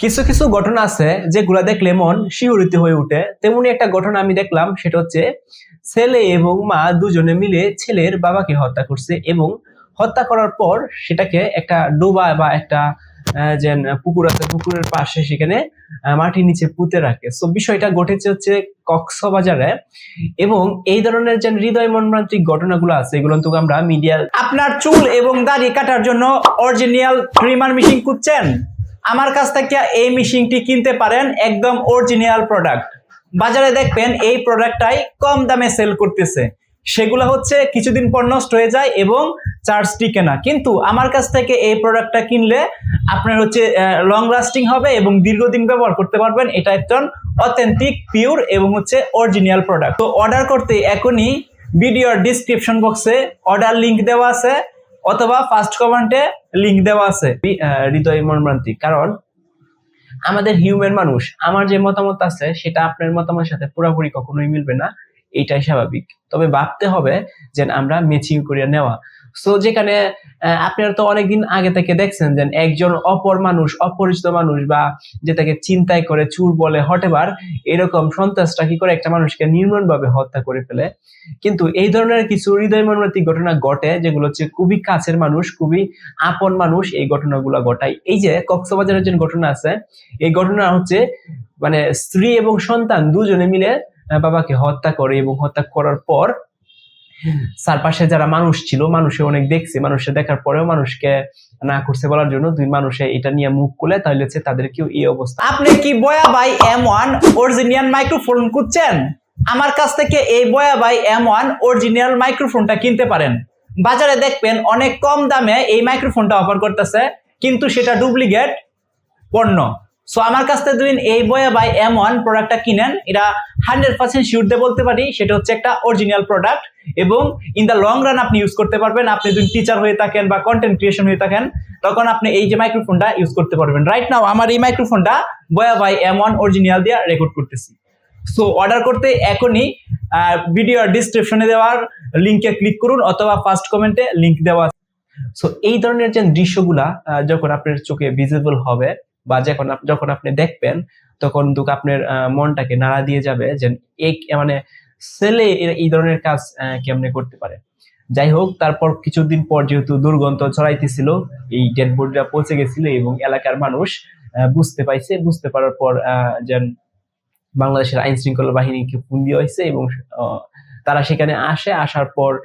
কিছু কিছু ঘটনা আছে যেগুলা দেখলে মন শিহরিত হয়ে ওঠে। তেমনি একটা ঘটনা আমি দেখলাম সেটা হচ্ছে ছেলে এবং মা দুজনে মিলে ছেলের বাবাকে হত্যা করছে এবং হত্যা করার পর সেটাকে একটা ডোবা বা একটা আহ, যে পুকুর আছে পুকুরের পাশে সেখানে মাটির নিচে পুঁতে রাখে। তো বিষয়টা ঘটেছে হচ্ছে কক্সবাজারে এবং এই ধরনের যে হৃদয় মনমান্ত্রিক ঘটনাগুলো আছে এগুলো তো আমরা মিডিয়া আপনার চুল এবং দাড়ি কাটার জন্য অরিজিনাল ট্রিমার মেশিন খুঁজছেন? আমার কাছ থেকে এই মেশিনটি কিনতে পারেন একদম অরিজিনাল প্রোডাক্ট বাজারে দেখবেন এই প্রোডাক্টটাই কম দামে সেল করতেছে। সেগুলো হচ্ছে কিছুদিন পর নষ্ট হয়ে যায় এবং চার্জ টিকে না। কিন্তু আমার কাছ থেকে এই প্রোডাক্টটা কিনলে আপনার হচ্ছে লং লাস্টিং হবে এবং দীর্ঘদিন ব্যবহার করতে পারবেন। এটা একজন অথেন্টিক পিওর এবং হচ্ছে অরিজিনাল প্রোডাক্ট তো অর্ডার করতে এখনই ভিডিওর ডিসক্রিপশন বক্সে অর্ডার লিংক দেওয়া আছে। অথবা ফার্স্ট কমেন্টে লিংক দেওয়া আছে হৃদয় মর্মান্তিক। কারণ আমাদের হিউম্যান মানুষ, আমার যে মতামত আছে, সেটা আপনার মতামতের সাথে পুরোপুরি কখনোই মিলবে না। এটাই স্বাভাবিক। তবে ভাবতে হবে যে আমরা ম্যাচিং করে নেওয়া। সো যেখানে আপনারা তো অনেকদিন আগে থেকে দেখছেন যে একজন অপর মানুষ, অপরিচিত মানুষ বা যেটাকে চিন্তায় করে, চুর বলে হটেবার এরকম সন্ত্রাসটা কি করে একটা মানুষকে নির্মমভাবে হত্যা করে ফেলে? কিন্তু এই ধরনের কিছু হৃদয় ঘটনা ঘটে, যেগুলো হচ্ছে খুবই কাছের মানুষ, খুবই আপন মানুষ, এই ঘটনাগুলো ঘটায়। এই যে কক্সবাজারের যে ঘটনা আছে, এই ঘটনা হচ্ছে মানে স্ত্রী এবং সন্তান দুজনে মিলে বাবাকে হত্যা করে এবং হত্যা করার পর চারপাশে যারা মানুষ ছিল, মানুষে অনেক দেখছে, মানুষে দেখার পরেও মানুষকে না করছে বলার জন্য দুই মানুষে এটা নিয়ে মুখ খুলে তাহলে হচ্ছে তাদেরকেও এই অবস্থা। আপনি কি Boya by M one original microphone খুঁজছেন? আমার কাছ থেকে এই বয়া বাই এম ওয়ান অরিজিনাল মাইক্রোফোনটা কিনতে পারেন। বাজারে দেখবেন অনেক কম দামে এই মাইক্রোফোনটা অফার করতেছে, কিন্তু সেটা ডুপ্লিকেট পণ্য। সো আমার কাছ থেকে যদি এই বয়া বাই এম ওয়ান প্রোডাক্টটা কিনেন। এটা হান্ড্রেড পার্সেন্ট শিওর দিয়ে বলতে পারি, সেটা হচ্ছে একটা অরিজিনাল প্রোডাক্ট এবং ইন দ্য লং রান আপনি ইউজ করতে পারবেন। আপনি যদি টিচার হয়ে থাকেন বা কন্টেন্ট ক্রিয়েশন হয়ে থাকেন, তখন আপনি এই যে মাইক্রোফোনটা ইউজ করতে পারবেন। রাইট নাও আমার এই মাইক্রোফোনটা Boya by M one original দিয়ে রেকর্ড করতেছি। সো অর্ডার করতে এখনই ভিডিও ডিসক্রিপশনে দেওয়ার লিঙ্কে ক্লিক করুন অথবা ফার্স্ট কমেন্টে লিঙ্ক দেওয়া। সো এই ধরনের যে দৃশ্যগুলা যখন আপনার চোখে ভিজিবল হবে বা যখন যখন আপনি দেখবেন তখন কিন্তু আপনার মনটাকে নাড়া দিয়ে যাবে যে এই মানে ছেলে এই ধরনের কাজ কেমনে করতে পারে। যাই হোক তারপর কিছুদিন পর যেহেতু দুর্গন্ধ ছড়াইতেছিল এই ডেড বডিটা পৌঁছে গেছিল এবং এলাকার মানুষ বুঝতে পাইছে বুঝতে পারার পর আহ, যে বাংলাদেশের আইন শৃঙ্খলা বাহিনীকে ফোন দেওয়া হয়েছে এবং তারা সেখানে আসে, আসার পর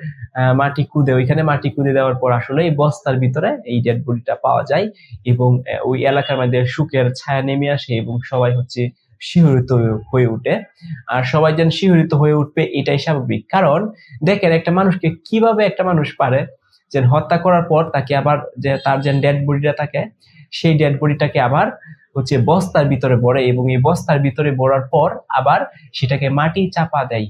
মাটি কুদে, ওইখানে মাটি কুদে দেওয়ার পর আসলে এই বস্তার ভিতরে এই ডেড বডিটা পাওয়া যায় এবং ওই এলাকার মধ্যে সুখের ছায়া নেমে আসে এবং সবাই হচ্ছে শিহরিত হয়ে- ওঠে। আর সবাই যেন শিহরিত হয়ে উঠবে এটাই স্বাভাবিক। কারণ, দেখেন একটা মানুষকে কীভাবে একটা মানুষ পারে যে হত্যা করার পর তাকে আবার যে তার যে ডেড বডিটা থাকে, সেই ডেড বডিটাকে আবার হচ্ছে বস্তার ভিতরে ভরে এবং এই বস্তার ভিতরে ভরার পর আবার সেটাকে মাটি চাপা দেয়।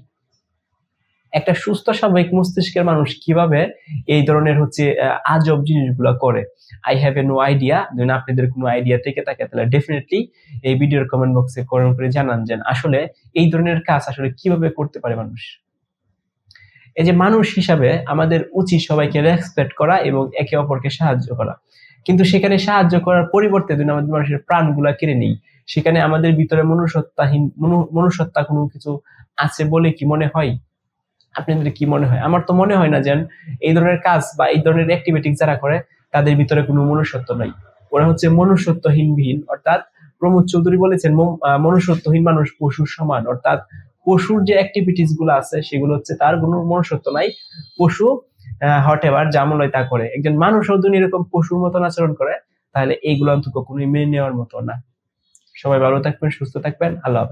একটা সুস্থ স্বাভাবিক মস্তিষ্কের মানুষ কীভাবে এই ধরনের হচ্ছে আজব জিনিসগুলো করে? I have a no idea যদি আপনাদের কোনো আইডিয়া থেকে থাকে, তাহলে ডেফিনেটলি এই ভিডিওর কমেন্ট বক্সে কমেন্ট করে জানান যে, আসলে এই ধরনের কাজ আসলে কীভাবে করতে পারে মানুষ? এই যে মানুষ হিসাবে আমাদের উচিত সবাইকে রেসপেক্ট করা এবং একে অপরকে সাহায্য করা। কিন্তু সেখানে সাহায্য করার পরিবর্তে যদি আমাদের মানুষের প্রাণগুলা কেড়ে নেই, সেখানে আমাদের ভিতরে মনুষ্যত্বাহীন, মনু- মনুষ্যত্বা কোনো কিছু আছে বলে কি মনে হয়? আপনাদের কি মনে হয়? আমার তো মনে হয় না যেন এই ধরনের কাজ বা এই ধরনের অ্যাক্টিভিটি যারা করে, তাদের ভিতরে কোনো মনুষ্যত্ব নাই। ওরা হচ্ছে মনুষ্যত্বহীনহীন অর্থাৎ প্রমোদ চৌধুরী বলেছেন মনুষ্যত্বহীন মানুষ পশুর সমান। অর্থাৎ পশুর যে অ্যাক্টিভিটিসগুলো আছে, সেগুলো হচ্ছে তার কোনো মনুষ্যত্ব নাই। পশু হট এভার যেমন হয় তা করে। একজন মানুষও যদি এরকম পশুর মতন আচরণ করে, তাহলে এইগুলো অন্তত কখনোই মেনে নেওয়ার মতো না। সবাই ভালো থাকবেন, সুস্থ থাকবেন। আল্লাহ হাফেজ।